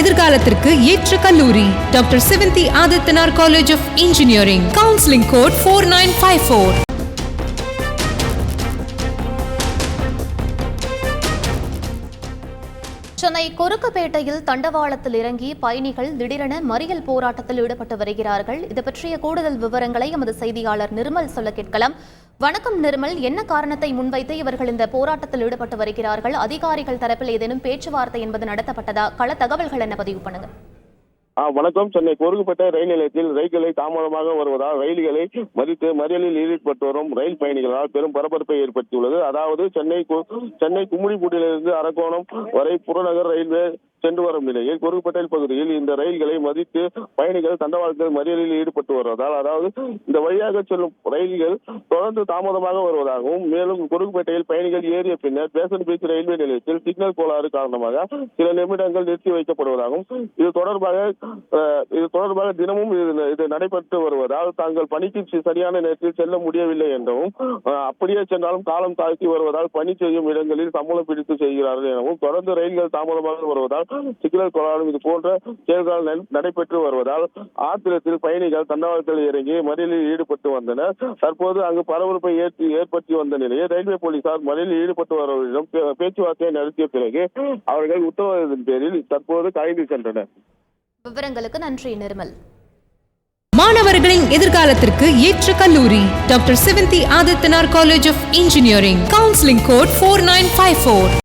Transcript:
எதிர்காலத்திற்கு ஏற்ற கல்லூரி. Doctor Sevanthi Adithanar college of engineering counselling code four nine five four Chennai கொருக்குப்பேட்டையில் தண்டவாளத்தில் இறங்கி பயணிகள் திடீரென மறியல் போராட்டத்தில் ஈடுபட்டு வருகிறார்கள். இது பற்றிய கூடுதல் விவரங்களை எமது செய்தியாளர் நிர்மல் சொல்ல கேட்கலாம். வணக்கம் நிர்மல். என்ன காரணத்தை முன்வைத்து இவர்கள் இந்த போராட்டத்தில் ஈடுபட்டு வருகிறார்கள்? அதிகாரிகள் தரப்பில் ஏதேனும் பேச்சுவார்த்தை என்பது நடத்தப்பட்டதா? கள தகவல்கள் என்ன பதிவு பண்ணுங்க வணக்கம். சென்னை கொருக்குப்பேட்டை ரயில் நிலையத்தில் ரயில்களை தாமதமாக வருவதால் ரயில்களை மதித்து மறியலில் ஈடுபட்டு வரும் ரயில் பயணிகளால் பெரும் பரபரப்பை ஏற்படுத்தியுள்ளது. அதாவது சென்னை சென்னை கும்மிடிப்பூட்டிலிருந்து அரக்கோணம் வரை புறநகர் ரயில்வே சென்று வரும் நிலையில் கொருக்குப்பேட்டை பகுதியில் இந்த ரயில்களை மதித்து பயணிகள் தண்டவாளத்தில் மறியலில் ஈடுபட்டு வருவதால் அதாவது இந்த வழியாக செல்லும் ரயில்கள் தொடர்ந்து தாமதமாக வருவதாகவும் மேலும் கொருக்குப்பேட்டையில் பயணிகள் ஏறிய பின்னர் பேசன் பீச் ரயில்வே நிலையத்தில் சிக்னல் கோளாறு காரணமாக சில நிமிடங்கள் நிறுத்தி வைக்கப்படுவதாகவும் இது தொடர்பாக இது தொடர்பாக தினமும் இது இது நடைபெற்று வருவதால் தாங்கள் பணிக்கு சரியான நேரத்தில் செல்ல முடியவில்லை என்றும் அப்படியே சென்றாலும் காலம் தாழ்த்தி வருவதால் பணி செய்யும் இடங்களில் சம்பளம் பிடித்து செய்கிறார்கள் எனவும் தொடர்ந்து ரயில்கள் தாமதமாக வருவதால் சிக்னல் கோளாறு இது போன்ற செயல்கள் நட- நடைபெற்று வருவதால் ஆத்திரத்தில் பயணிகள் தண்டவாளத்தில் இறங்கி மறியலில் ஈடுபட்டு வந்தனர். தற்போது அங்கு பரபரப்பை ஏற்றி ஏற்படுத்தி வந்த நிலையில் ரயில்வே போலீசார் மறியலில் ஈடுபட்டு வருவர்களிடம் பே- பேச்சுவார்த்தை நடத்திய பிறகு அவர்கள் உத்தரவாதத்தின் பேரில் தற்போது கைது சென்றனர். விவரங்களுக்கு நன்றி நிர்மல். மாணவர்களின் எதிர்காலத்திற்கு ஏற்ற கல்லூரி doctor Sevanthi Adithanar college of engineering counselling code four nine five four.